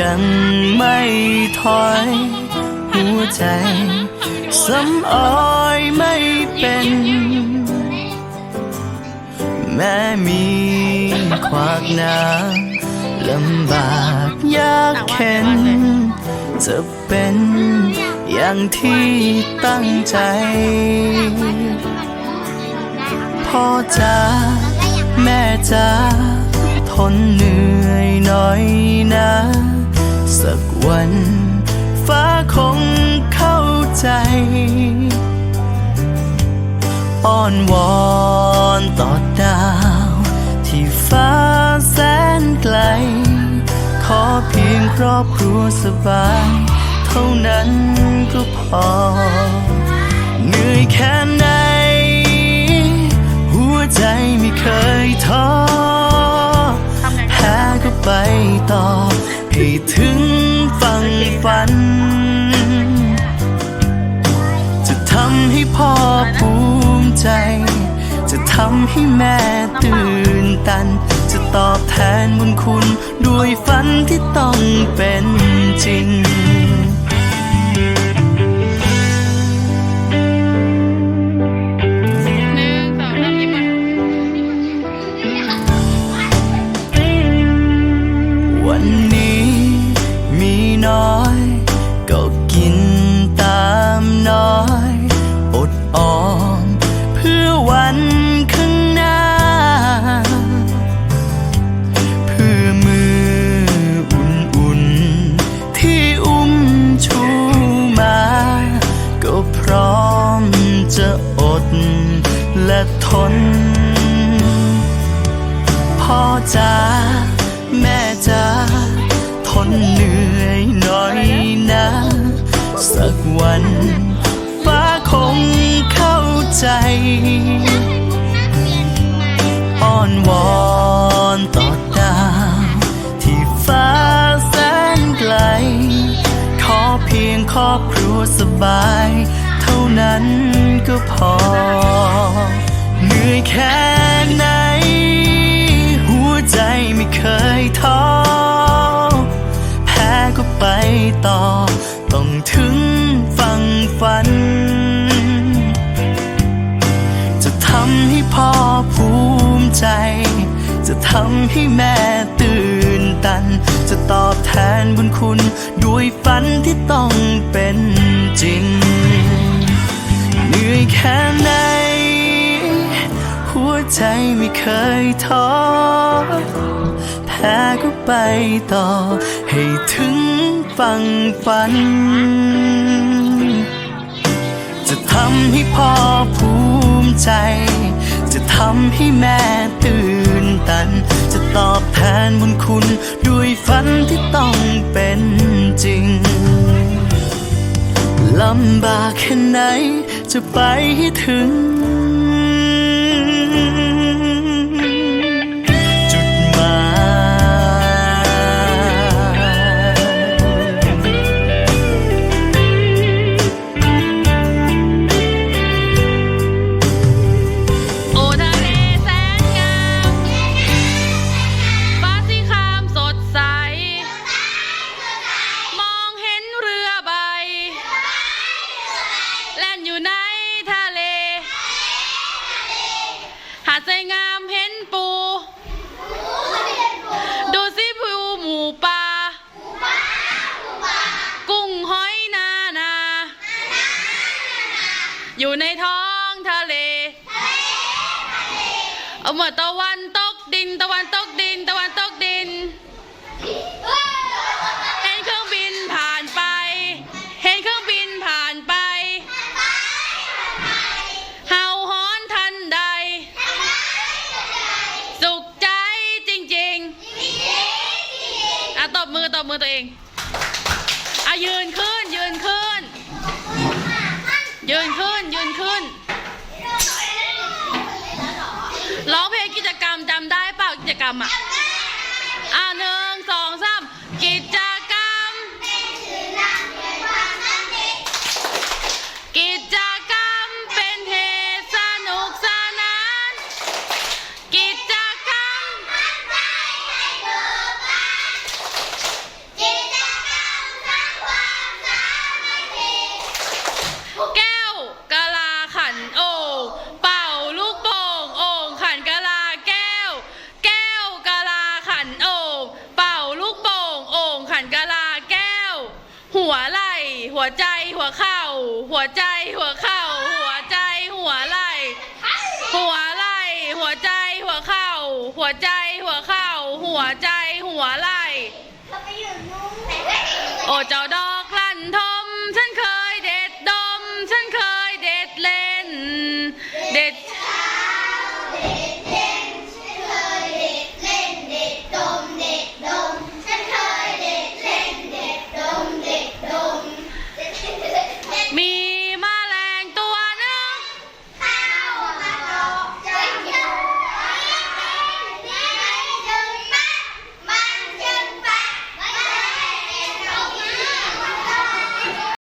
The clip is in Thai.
ยังไม่ถอย หัวใจสำออยไม่เป็น แม้มีขวากน้ำลำบากยากเข็น จะเป็นอย่างที่ตั้งใจ พ่อจ๋าแม่จ๋าทนเหนื่อยหน่อยนะ สักวัน ฟ้าคงเข้าใจอ้อนวอนต่อดาว ที่ฟ้าแสนไกล ขอเพียงครอบครัวสบาย เท่านั้นก็พอ เหนื่อยแค่ไหน หัวใจไม่เคยท้อแพ้ก็ไปต่อ ให้ถึงฝั่งฝัน จะทำให้พ่อภูมิใจ จะทำให้แม่ตื่นตัน จะตอบแทนบุญคุณด้วยฝันที่ต้องเป็นจริง จะอดและทน พ่อจ๋าแม่จ๋าทนเหนื่อยหน่อยนะ สักวันฟ้าคงเข้าใจอ้อนวอนต่อดาวที่ฟ้าแสนไกล ขอเพียงครอบครัวสบายเท่านั้น พอ เหนื่อยแค่ไหน หัวใจไม่เคยท้อ แพ้ก็ไปต่อ ต้องถึงฝั่งฝัน จะทำให้พ่อภูมิใจ จะทำให้แม่ตื่นตัน จะตอบแทนบุญคุณ ด้วยฝันที่ต้องเป็นจริง ค่ไหน หัวใจไม่เคยท้อแพ้ก็ไปต่อ ให้ถึงฝั่งฝัน จะทำให้พ่อภูมิใจ จะทำให้แม่ตื่นตัน จะตอบแทนบุญคุณ ด้วยฝันที่ต้องเป็นจริงลำบากแค่ไหน จะไปให้ถึง แล่นอยู่ในทะเล หาดทรายงามเห็นปู ดูสิภูหมูปลา กุ้งหอยนานา อยู่ในท้องทะเล เอาเมื่อตะวันตกดินตะวันตกดินตะวันตกะตบมือตบมือตัวเองอะยืนขึ้น ยืนขึ้น ยืนขึ้น ยืนขึ้น ร้องเพลงกิจกรรมจำได้เปล่ากิจกรรมอะอ่าหนึ่งสองส แก้วกะลาขันโอ่งเป่าลูกโป่งโอ่งขันกะลาแก้ว แก้วกะลาขันโอ่งเป่าลูกโป่งโอ่งขันกะลาแก้ว หัวไหล่หัวใจหัวเข่า หัวใจหัวเข่า หัวใจหัวไหล่หัวไหล่หัวใจหัวเข่า หัวใจหัวเข่า หัวใจหัวไหล่โอเจ้าดอ